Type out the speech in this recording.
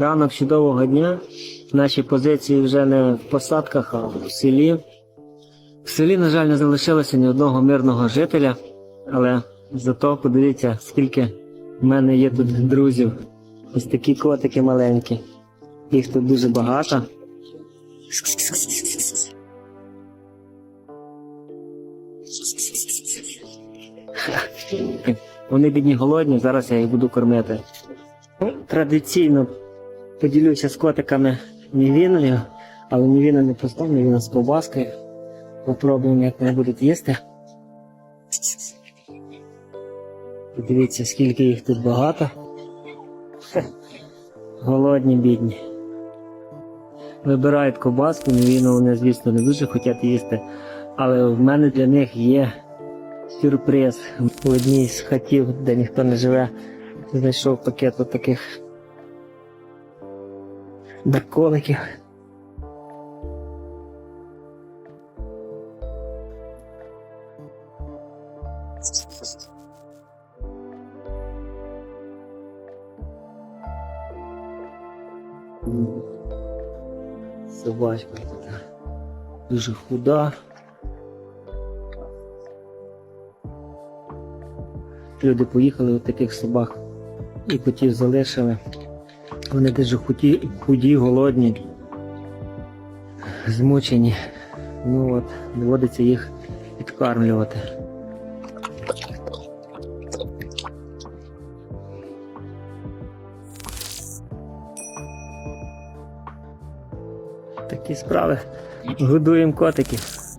Ранок чудового дня. Наші позиції вже не в посадках, а в селі. В селі, на жаль, не залишилося ні одного мирного жителя, але зато подивіться, скільки в мене є тут друзів. Ось такі котики маленькі. Їх тут дуже багато. Вони бідні голодні, зараз я їх буду кормити. Ну, Традиційно поділюся з котиками мівіною, але мівіна не проста, мівіна з ковбаскою. Попробуємо, як вони будуть їсти. Подивіться, скільки їх тут багато. Голодні, бідні. Вибирають ковбаску, мівіну вони, звісно, не дуже хочуть їсти. Але в мене для них є сюрприз. У одній з хатів, де ніхто не живе, знайшов пакет от таких даколиків. Собачка така. Дуже худа. Люди поїхали от таких собак і котів залишили. Вони дуже худі, худі, голодні, змучені. Ну от, доводиться їх підкармлювати. Такі справи. Годуємо котиків.